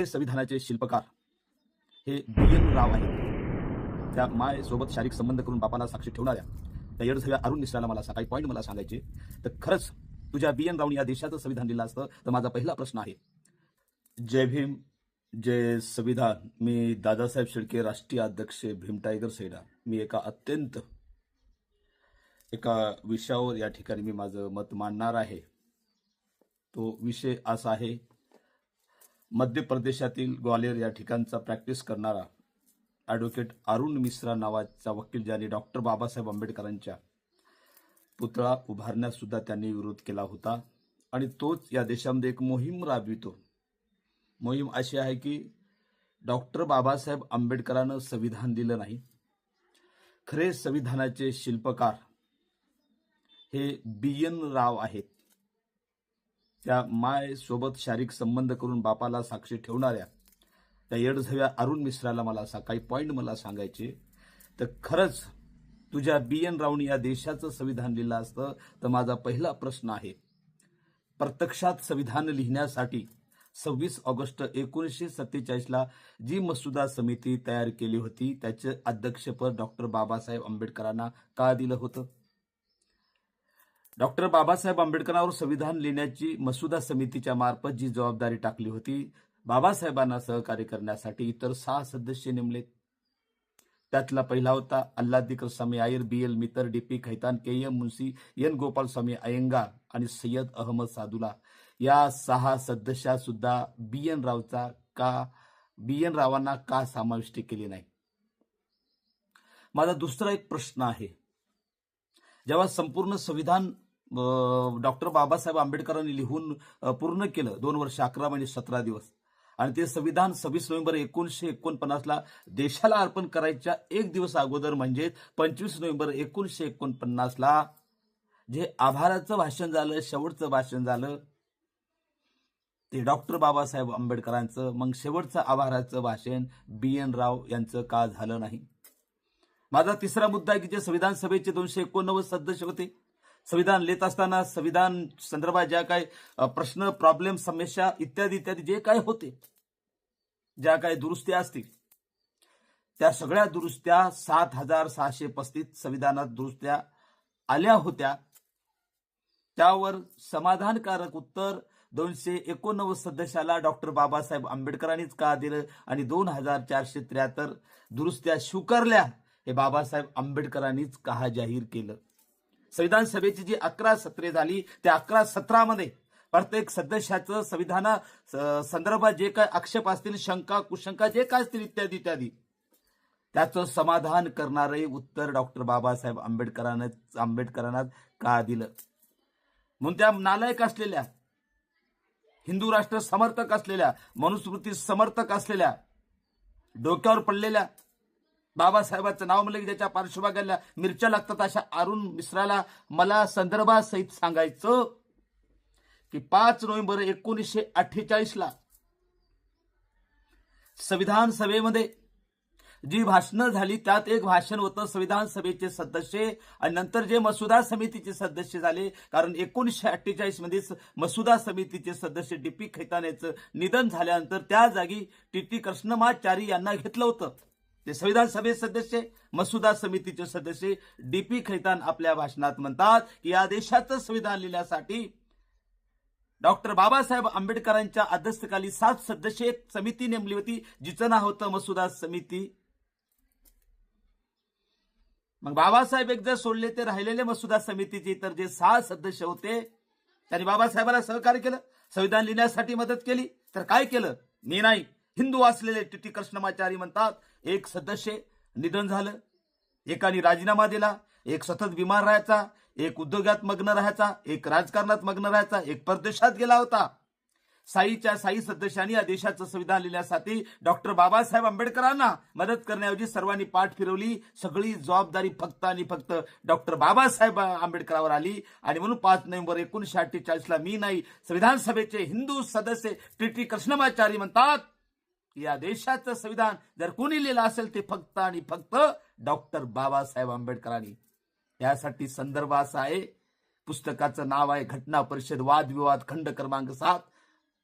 हे संविधानाचे शिल्पकार हे बी एन राव आहेत. त्या माय सोबत शारीरिक संबंध करून बापाला साक्षी ठेवणाऱ्या त्या येडझव्या अरुण मिश्राला मला सकाळी काही पॉईंट मला सांगायचे तर खरंच तुझ्या बी एन रावने या देशाचं संविधान लिहिलं असतं तर माझा पहिला प्रश्न आहे. जय भीम जय संविधान. मी दादासाहेब शेळके राष्ट्रीय अध्यक्ष भीम टायगर सेना मी एका अत्यंत एका विषयावर या ठिकाणी मी माझं मत मांडणार आहे. तो विषय असा आहे मध्य प्रदेशातील ग्वालियर या ठिकाणचा प्रॅक्टिस करणारा ॲडव्होकेट अरुण मिश्रा नावाचा वकील ज्याने डॉक्टर बाबासाहेब आंबेडकरांच्या पुतळा उभारण्यासुद्धा त्यांनी विरोध केला होता. आणि तोच या देशामध्ये एक मोहीम राबवितो. मोहीम अशी आहे की डॉक्टर बाबासाहेब आंबेडकरानं संविधान दिलं नाही. खरे संविधानाचे शिल्पकार हे बी एन राव आहेत. त्या माय सोबत शारीरिक संबंध करून बापाला साक्षी ठेवणाऱ्या त्या येडझव्या अरुण मिश्राला मला सा काही पॉईंट मला सांगायचे. तर खरंच तुझ्या बी एन राऊंड या देशाचं संविधान लिहिलं असतं तर माझा पहिला प्रश्न आहे. प्रत्यक्षात संविधान लिहिण्यासाठी सव्वीस ऑगस्ट एकोणीसशे सत्तेचाळीसला जी मसुदा समिती तयार केली होती त्याचे अध्यक्षपद डॉक्टर बाबासाहेब आंबेडकरांना का दिलं होतं? डॉक्टर बाबासाहेब आंबेडकरांवर संविधान लिहिण्याची मसुदा समितीच्या मार्फत जी जबाबदारी टाकली होती बाबासाहेबांना सहकार्य करण्यासाठी इतर सहा सदस्य नेमले. त्यातला पहिला होता Alladikar Swami Iyer B L Mitter D P Khaitan K M Munshi N Gopal Swami Ayyangar आणि सय्यद अहमद सादुला. या सहा सदस्या सुद्धा बी एन रावचा का बी एन रावांना का समाविष्ट केले नाही? माझा दुसरा एक प्रश्न आहे. जेव्हा संपूर्ण संविधान डॉक्टर बाबासाहेब आंबेडकरांनी लिहून पूर्ण केलं. दोन वर्ष अकरा महिने सतरा दिवस. आणि ते संविधान सव्वीस नोव्हेंबर एकोणीसशे एकोणपन्नासला देशाला अर्पण करायच्या एक दिवस अगोदर म्हणजे पंचवीस नोव्हेंबर एकोणीसशे एकोणपन्नासला जे आभाराचं भाषण झालं शेवटचं भाषण झालं ते डॉक्टर बाबासाहेब आंबेडकरांचं मग शेवटचं आभाराचं भाषण बी एन राव यांचं का झालं नाही? माझा तिसरा मुद्दा आहे की जे संविधान सभेचे दोनशे एकोणनव्वद सदस्य होते संविधान लिहित असताना संविधान संदर्भात ज्या काही प्रश्न प्रॉब्लेम समस्या इत्यादी इत्यादी जे काय होते ज्या काही दुरुस्त्या असतील त्या सगळ्या दुरुस्त्या सात हजार सहाशे पस्तीस संविधानात दुरुस्त्या आल्या होत्या. त्यावर समाधानकारक उत्तर दोनशे एकोणनव्वद सदस्याला डॉक्टर बाबासाहेब आंबेडकरांनीच का दिलं आणि दोन हजार चारशे त्र्याहत्तर दुरुस्त्या स्वीकारल्या हे बाबासाहेब आंबेडकरांनीच का जाहीर केलं? संविधान सभेची जी अकरा सत्रे झाली त्या अकरा सत्रामध्ये प्रत्येक सदस्याचं संविधाना संदर्भात जे काय आक्षेप असतील शंका कुशंका जे काय असतील इत्यादी इत्यादी. त्याचं समाधान करणारे उत्तर डॉक्टर बाबासाहेब आंबेडकरांना आंबेडकरांना का दिलं? म्हणून त्या नालायक असलेल्या हिंदू राष्ट्र समर्थक असलेल्या मनुस्मृती समर्थक असलेल्या डोक्यावर पडलेल्या बाबासाहेबांचं नाव म्हणलं की ज्याच्या पार्श्वभागाला मिरच्या लागतात अशा अरुण मिश्राला मला संदर्भासहित सांगायचं की पाच नोव्हेंबर एकोणीसशे अठ्ठेचाळीसला संविधान सभेमध्ये जी भाषणं झाली त्यात एक भाषण होतं संविधान सभेचे सदस्य आणि नंतर जे मसुदा समितीचे सदस्य झाले. कारण एकोणीसशे अठ्ठेचाळीसमध्ये मसुदा समितीचे सदस्य डी पी खैतान याचं निधन झाल्यानंतर त्या जागी टी टी कृष्णमाचारी यांना घेतलं होतं. ते संविधान सभेत सदस्य मसुदा समितीचे सदस्य डी पी खैतान आपल्या भाषणात म्हणतात की या देशाचं संविधान लिहिण्यासाठी डॉक्टर बाबासाहेब आंबेडकरांच्या अध्यक्षतेखाली सात सदस्य एक समिती नेमली होती जिचं नाव होतं मसुदा समिती. मग बाबासाहेब एक जर सोडले ते राहिलेले मसुदा समितीचे इतर जे सहा सदस्य होते त्यांनी बाबासाहेबांना सहकार्य केलं संविधान लिहिण्यासाठी मदत केली. तर काय केलं? मी नाही. हिंदू असलेले टी टी कृष्णमाचारी म्हणतात एक सदस्य निधन झालं. एकाने राजीनामा दिला. एक सतत बिमार राहायचा. एक उद्योगात मग्न राहायचा. एक राजकारणात मग्न राहायचा. एक परदेशात गेला होता. साईच्या साई सदस्यांनी या देशाचं संविधान लिहिण्यासाठी डॉक्टर बाबासाहेब आंबेडकरांना मदत करण्याऐवजी सर्वांनी पाठ फिरवली. सगळी जबाबदारी फक्त आणि फक्त डॉक्टर बाबासाहेब आंबेडकरांवर आली. आणि म्हणून पाच नोव्हेंबर एकोणीसशे अठ्ठेचाळीसला मी नाही संविधान सभेचे हिंदू सदस्य टी टी कृष्णमाचारी म्हणतात या देशाचं संविधान जर कोणी लिहिलं असेल ते फक्त आणि फक्त डॉक्टर बाबासाहेब आंबेडकरांनी. यासाठी संदर्भ असा आहे पुस्तकाचं नाव आहे घटना परिषद वादविवाद खंड क्रमांक सात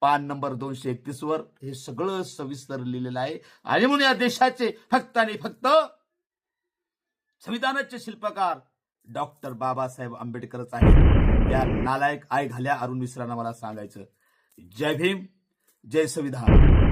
पान नंबर दोनशे एकतीस वर. हे सगळं सविस्तर लिहिलेलं आहे. आणि म्हणून या देशाचे फक्त आणि फक्त संविधानाचे शिल्पकार डॉक्टर बाबासाहेब आंबेडकरच आहेत. या नालायक आय घाल्या अरुण मिश्रांना मला सांगायचं जय भीम जय संविधान.